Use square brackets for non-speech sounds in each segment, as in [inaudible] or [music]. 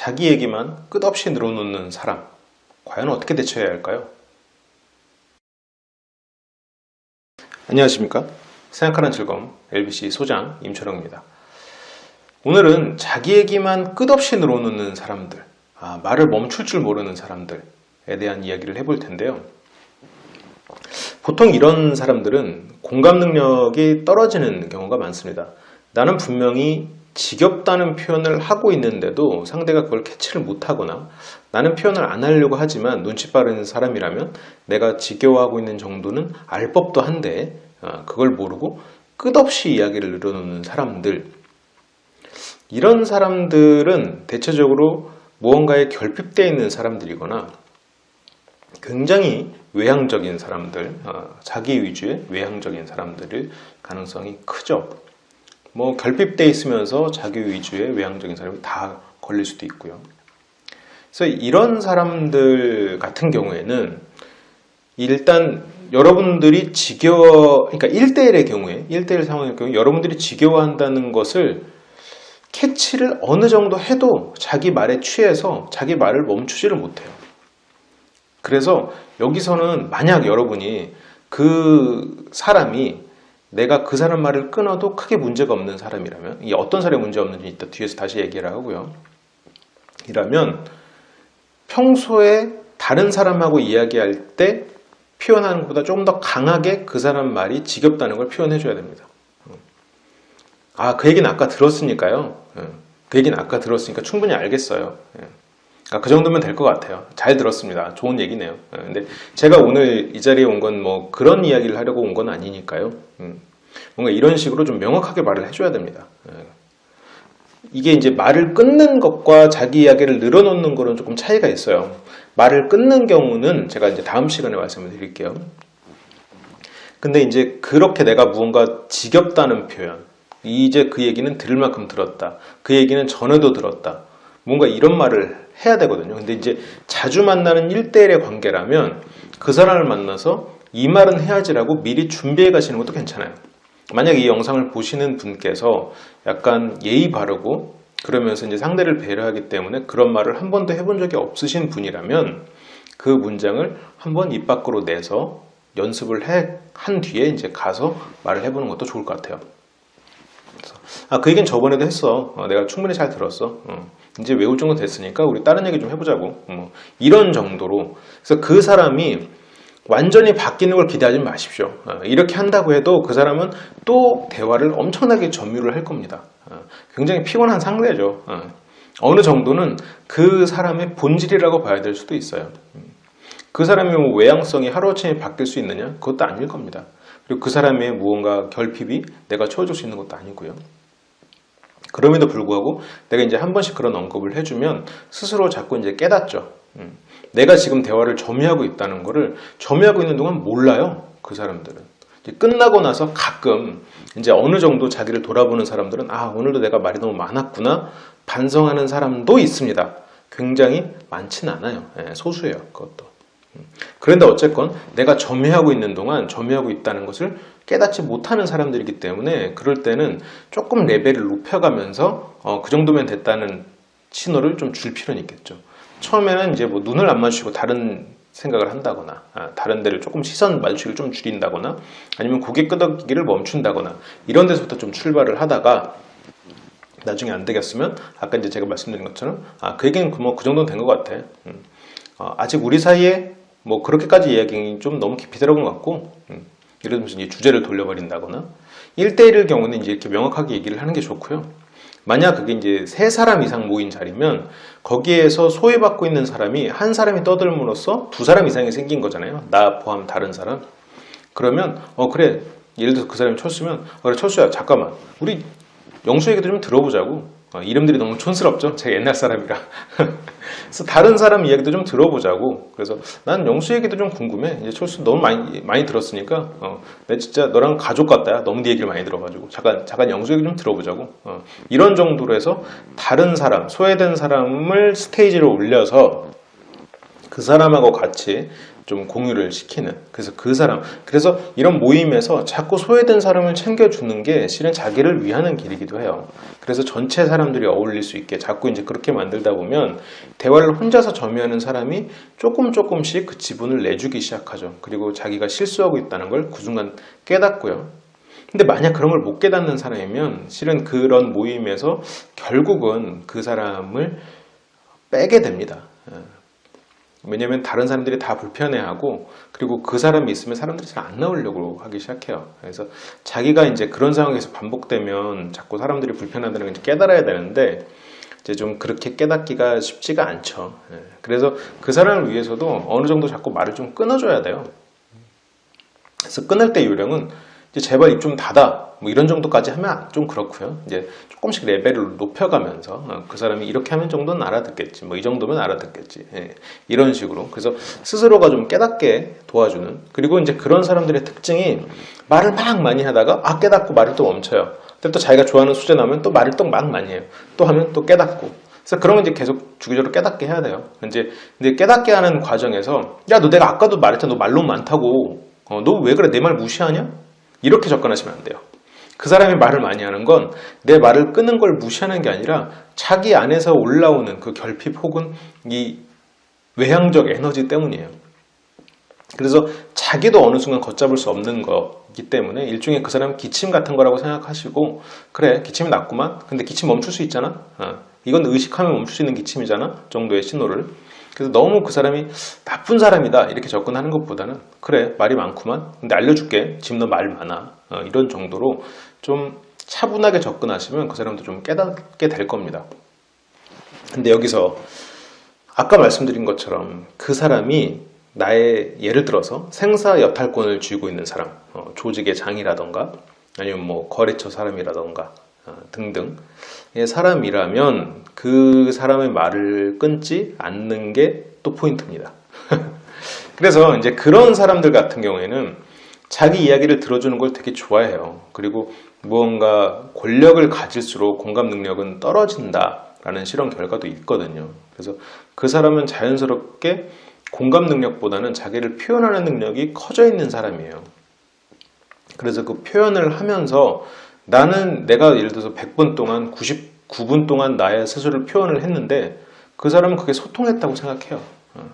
자기 얘기만 끝없이 늘어놓는 사람, 과연 어떻게 대처해야 할까요? 안녕하십니까? 생각하는 즐거움 LBC 소장 임철영입니다. 오늘은 자기 얘기만 끝없이 늘어놓는 사람들, 아, 말을 멈출 줄 모르는 사람들에 대한 이야기를 해볼 텐데요. 보통 이런 사람들은 공감 능력이 떨어지는 경우가 많습니다. 나는 분명히 지겹다는 표현을 하고 있는데도 상대가 그걸 캐치를 못하거나 나는 표현을 안 하려고 하지만 눈치 빠른 사람이라면 내가 지겨워하고 있는 정도는 알 법도 한데 어, 그걸 모르고 끝없이 이야기를 늘어놓는 사람들 이런 사람들은 대체적으로 무언가에 결핍되어 있는 사람들이거나 굉장히 외향적인 사람들, 어, 자기 위주의 외향적인 사람들일 가능성이 크죠. 뭐 결핍돼 있으면서 자기 위주의 외향적인 사람이 다 걸릴 수도 있고요. 그래서 이런 사람들 같은 경우에는 일단 여러분들이 지겨워, 그러니까 1대1의 경우에, 1대1 상황의 경우에 여러분들이 지겨워한다는 것을 캐치를 어느 정도 해도 자기 말에 취해서 자기 말을 멈추지를 못해요. 그래서 여기서는 만약 여러분이 그 사람이 내가 그 사람 말을 끊어도 크게 문제가 없는 사람이라면 이게 어떤 사람이 문제 없는지 이따 뒤에서 다시 얘기를 하고요. 이라면 평소에 다른 사람하고 이야기할 때 표현하는 것보다 조금 더 강하게 그 사람 말이 지겹다는 걸 표현해 줘야 됩니다. 아, 그 얘기는 아까 들었으니까요. 그 얘기는 아까 들었으니까 충분히 알겠어요. 그 정도면 될 것 같아요. 잘 들었습니다. 좋은 얘기네요. 근데 제가 오늘 이 자리에 온 건 뭐 그런 이야기를 하려고 온 건 아니니까요. 뭔가 이런 식으로 좀 명확하게 말을 해줘야 됩니다. 이게 이제 말을 끊는 것과 자기 이야기를 늘어놓는 거는 조금 차이가 있어요. 말을 끊는 경우는 제가 이제 다음 시간에 말씀을 드릴게요. 근데 이제 그렇게 내가 무언가 지겹다는 표현, 이제 그 얘기는 들을 만큼 들었다. 그 얘기는 전에도 들었다. 뭔가 이런 말을 해야 되거든요. 근데 이제 자주 만나는 1대1의 관계라면 그 사람을 만나서 이 말은 해야지라고 미리 준비해 가시는 것도 괜찮아요. 만약 이 영상을 보시는 분께서 약간 예의 바르고 그러면서 이제 상대를 배려하기 때문에 그런 말을 한 번도 해본 적이 없으신 분이라면 그 문장을 한번 입 밖으로 내서 연습을 해, 한 뒤에 이제 가서 말을 해보는 것도 좋을 것 같아요. 아, 그 얘기는 저번에도 했어. 어, 내가 충분히 잘 들었어. 어, 이제 외울 정도 됐으니까 우리 다른 얘기 좀 해보자고. 뭐, 이런 정도로. 그래서 그 사람이 완전히 바뀌는 걸 기대하지 마십시오. 어, 이렇게 한다고 해도 그 사람은 또 대화를 엄청나게 점유를 할 겁니다. 어, 굉장히 피곤한 상대죠. 어, 어느 정도는 그 사람의 본질이라고 봐야 될 수도 있어요. 음, 그 사람의 뭐 외향성이 하루아침에 바뀔 수 있느냐? 그것도 아닐 겁니다. 그리고 그 사람의 무언가 결핍이 내가 채워줄 수 있는 것도 아니고요. 그럼에도 불구하고 내가 이제 한 번씩 그런 언급을 해주면 스스로 자꾸 이제 깨닫죠. 음. 내가 지금 대화를 점유하고 있다는 것을 점유하고 있는 동안 몰라요. 그 사람들은. 끝나고 나서 가끔 이제 어느 정도 자기를 돌아보는 사람들은 아, 오늘도 내가 말이 너무 많았구나 반성하는 사람도 있습니다. 굉장히 많지는 않아요. 예, 소수예요. 그것도. 음. 그런데 어쨌건 내가 점유하고 있는 동안 점유하고 있다는 것을 깨닫지 못하는 사람들이기 때문에 그럴 때는 조금 레벨을 높여가면서 어, 그 정도면 됐다는 신호를 좀 줄 필요는 있겠죠. 처음에는 이제 뭐 눈을 안 마주치고 다른 생각을 한다거나 아, 다른 데를 조금 시선 마주치기를 좀 줄인다거나 아니면 고개 끄덕이기를 멈춘다거나 이런 데서부터 좀 출발을 하다가 나중에 안 되겠으면 아까 이제 제가 말씀드린 것처럼 아, 그 얘기는 뭐 그 정도는 된 것 같아. 음. 어, 아직 우리 사이에 뭐 그렇게까지 이야기 좀 너무 깊이 들어간 것 같고 음. 예를 들면서 이제 주제를 돌려버린다거나 1대1의 경우는 이제 이렇게 명확하게 얘기를 하는 게 좋고요. 만약 그게 이제 세 사람 이상 모인 자리면 거기에서 소외받고 있는 사람이 한 사람이 떠들므로써 두 사람 이상이 생긴 거잖아요. 나 포함 다른 사람. 그러면 어 그래 예를 들어서 그 사람이 철수면 어, 그래 철수야 잠깐만 우리 영수 얘기도 좀 들어보자고 어, 이름들이 너무 촌스럽죠? 제가 옛날 사람이라. [laughs] 그래서 다른 사람 이야기도 좀 들어보자고. 그래서 난 영수 얘기도 좀 궁금해. 이제 철수 너무 많이, 많이 들었으니까, 어, 내 진짜 너랑 가족 같다. 너무 네 얘기를 많이 들어가지고. 잠깐, 잠깐 영수 얘기 좀 들어보자고. 어, 이런 정도로 해서 다른 사람, 소외된 사람을 스테이지로 올려서 그 사람하고 같이 좀 공유를 시키는. 그래서 그 사람 그래서 이런 모임에서 자꾸 소외된 사람을 챙겨주는 게 실은 자기를 위하는 길이기도 해요. 그래서 전체 사람들이 어울릴 수 있게 자꾸 이제 그렇게 만들다 보면 대화를 혼자서 점유하는 사람이 조금 조금씩 그 지분을 내주기 시작하죠. 그리고 자기가 실수하고 있다는 걸 그 순간 깨닫고요. 근데 만약 그런 걸 못 깨닫는 사람이면 실은 그런 모임에서 결국은 그 사람을 빼게 됩니다. 예. 왜냐면 다른 사람들이 다 불편해하고 그리고 그 사람이 있으면 사람들이 잘 안 나오려고 하기 시작해요. 그래서 자기가 이제 그런 상황에서 반복되면 자꾸 사람들이 불편하다는 걸 깨달아야 되는데 이제 좀 그렇게 깨닫기가 쉽지가 않죠. 예. 그래서 그 사람을 위해서도 어느 정도 자꾸 말을 좀 끊어줘야 돼요. 그래서 끊을 때 요령은 이제 제발 입 좀 닫아 뭐 이런 정도까지 하면 좀 그렇고요. 이제 조금씩 레벨을 높여가면서 어, 그 사람이 이렇게 하면 정도는 알아듣겠지, 뭐 이 정도면 알아듣겠지, 예, 이런 식으로 그래서 스스로가 좀 깨닫게 도와주는 그리고 이제 그런 사람들의 특징이 말을 막 많이 하다가 아 깨닫고 말을 또 멈춰요. 근데 또 자기가 좋아하는 수제 나오면 또 말을 또 막 많이 해요. 또 하면 또 깨닫고 그래서 그런 건 이제 계속 주기적으로 깨닫게 해야 돼요. 이제 근데 깨닫게 하는 과정에서 야 너 내가 아까도 말했잖아, 너 말로 많다고. 어, 너 왜 그래 내 말 무시하냐? 이렇게 접근하시면 안 돼요. 그 사람이 말을 많이 하는 건 내 말을 끄는 걸 무시하는 게 아니라 자기 안에서 올라오는 그 결핍 혹은 이 외향적 에너지 때문이에요. 그래서 자기도 어느 순간 걷잡을 수 없는 거기 때문에 일종의 그 사람 기침 같은 거라고 생각하시고 그래 기침이 났구만 근데 기침 멈출 수 있잖아 어, 이건 의식하면 멈출 수 있는 기침이잖아 정도의 신호를 그래서 너무 그 사람이 나쁜 사람이다 이렇게 접근하는 것보다는 그래 말이 많구만. 근데 알려줄게. 지금 너 말 많아. 어, 이런 정도로 좀 차분하게 접근하시면 그 사람도 좀 깨닫게 될 겁니다. 근데 여기서 아까 말씀드린 것처럼 그 사람이 나의 예를 들어서 생사 여탈권을 쥐고 있는 사람 어, 조직의 장이라던가 아니면 뭐 거래처 사람이라던가 어, 등등의 사람이라면 그 사람의 말을 끊지 않는 게 또 포인트입니다. [laughs] 그래서 이제 그런 사람들 같은 경우에는 자기 이야기를 들어주는 걸 되게 좋아해요. 그리고 무언가 권력을 가질수록 공감 능력은 떨어진다라는 실험 결과도 있거든요. 그래서 그 사람은 자연스럽게 공감 능력보다는 자기를 표현하는 능력이 커져 있는 사람이에요. 그래서 그 표현을 하면서 나는 내가 예를 들어서 100분 동안 99분 동안 나의 스스로를 표현을 했는데 그 사람은 그게 소통했다고 생각해요. 어.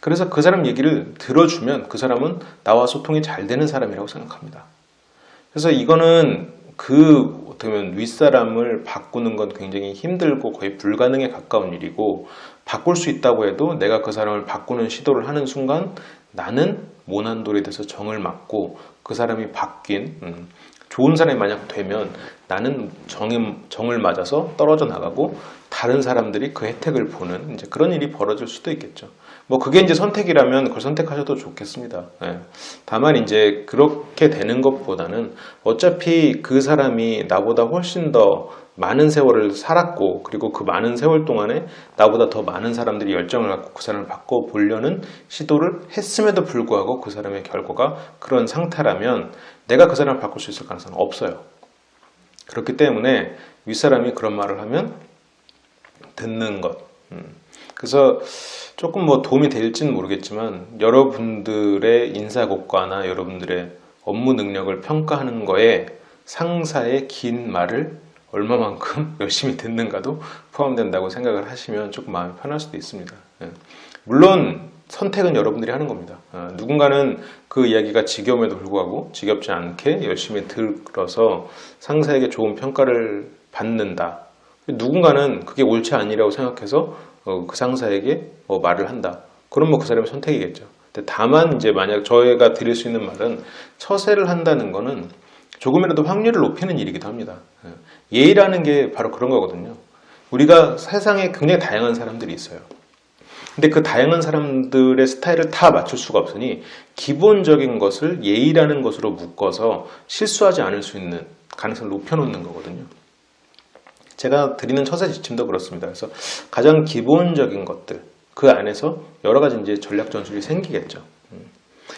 그래서 그 사람 얘기를 들어주면 그 사람은 나와 소통이 잘 되는 사람이라고 생각합니다. 그래서 이거는 그 어떻게 보면 윗사람을 바꾸는 건 굉장히 힘들고 거의 불가능에 가까운 일이고 바꿀 수 있다고 해도 내가 그 사람을 바꾸는 시도를 하는 순간 나는 모난돌이 돼서 정을 맞고 그 사람이 바뀐 음, 좋은 사람이 만약 되면 나는 정이, 정을 맞아서 떨어져 나가고 다른 사람들이 그 혜택을 보는 이제 그런 일이 벌어질 수도 있겠죠. 뭐 그게 이제 선택이라면 그걸 선택하셔도 좋겠습니다. 예. 다만 이제 그렇게 되는 것보다는 어차피 그 사람이 나보다 훨씬 더 많은 세월을 살았고 그리고 그 많은 세월 동안에 나보다 더 많은 사람들이 열정을 갖고 그 사람을 바꿔 보려는 시도를 했음에도 불구하고 그 사람의 결과가 그런 상태라면 내가 그 사람을 바꿀 수 있을 가능성은 없어요. 그렇기 때문에 윗사람이 그런 말을 하면 듣는 것. 음. 그래서 조금 뭐 도움이 될지는 모르겠지만 여러분들의 인사고과나 여러분들의 업무 능력을 평가하는 거에 상사의 긴 말을 얼마만큼 [laughs] 열심히 듣는가도 포함된다고 생각을 하시면 조금 마음이 편할 수도 있습니다. 예. 물론 선택은 여러분들이 하는 겁니다. 어, 누군가는 그 이야기가 지겨움에도 불구하고 지겹지 않게 열심히 들어서 상사에게 좋은 평가를 받는다. 누군가는 그게 옳지 아니라고 생각해서 어, 그 상사에게 뭐 말을 한다. 그럼 뭐 그 사람의 선택이겠죠. 다만 이제 만약 저희가 드릴 수 있는 말은 처세를 한다는 거는 조금이라도 확률을 높이는 일이기도 합니다. 예. 예의라는 게 바로 그런 거거든요. 우리가 세상에 굉장히 다양한 사람들이 있어요. 근데 그 다양한 사람들의 스타일을 다 맞출 수가 없으니 기본적인 것을 예의라는 것으로 묶어서 실수하지 않을 수 있는 가능성을 높여놓는 거거든요. 제가 드리는 처세 지침도 그렇습니다. 그래서 가장 기본적인 것들 그 안에서 여러 가지 이제 전략 전술이 생기겠죠. 음.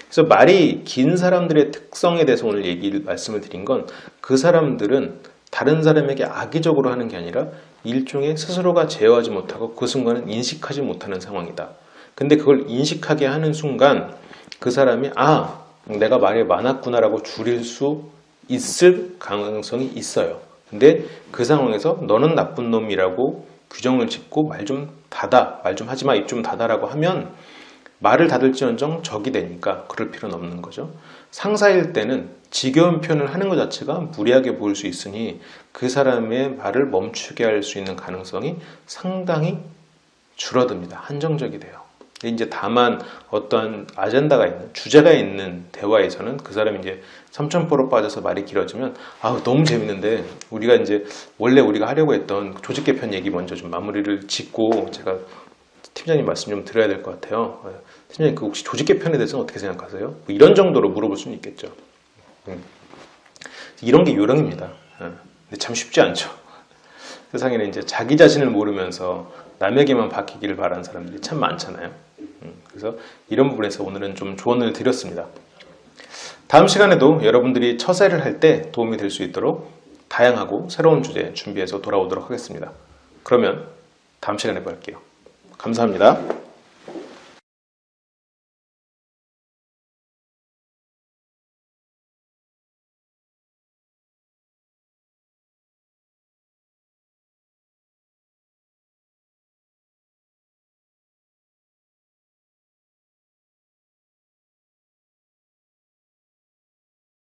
그래서 말이 긴 사람들의 특성에 대해서 오늘 얘기를 말씀을 드린 건 그 사람들은 다른 사람에게 악의적으로 하는 게 아니라 일종의 스스로가 제어하지 못하고 그 순간은 인식하지 못하는 상황이다. 근데 그걸 인식하게 하는 순간 그 사람이 아 내가 말이 많았구나라고 줄일 수 있을 가능성이 있어요. 근데 그 상황에서 너는 나쁜 놈이라고 규정을 짓고 말 좀 닫아, 말 좀 하지 마, 입 좀 닫아라고 하면 말을 닫을지언정 적이 되니까 그럴 필요는 없는 거죠. 상사일 때는 지겨운 표현을 하는 것 자체가 무리하게 보일 수 있으니 그 사람의 말을 멈추게 할 수 있는 가능성이 상당히 줄어듭니다. 한정적이 돼요. 이제 다만 어떤 아젠다가 있는 주제가 있는 대화에서는 그 사람이 이제 삼천포로 빠져서 말이 길어지면 아 너무 재밌는데 우리가 이제 원래 우리가 하려고 했던 조직 개편 얘기 먼저 좀 마무리를 짓고 제가 팀장님 말씀 좀 드려야 될 것 같아요. 어, 팀장님 그 혹시 조직 개편에 대해서는 어떻게 생각하세요? 뭐 이런 정도로 물어볼 수는 있겠죠. 음. 이런 게 요령입니다. 어, 근데 참 쉽지 않죠. [laughs] 세상에는 이제 자기 자신을 모르면서 남에게만 바뀌기를 바라는 사람들이 참 많잖아요. 음, 그래서 이런 부분에서 오늘은 좀 조언을 드렸습니다. 다음 시간에도 여러분들이 처세를 할 때 도움이 될 수 있도록 다양하고 새로운 주제 준비해서 돌아오도록 하겠습니다. 그러면 다음 시간에 뵐게요. 감사합니다.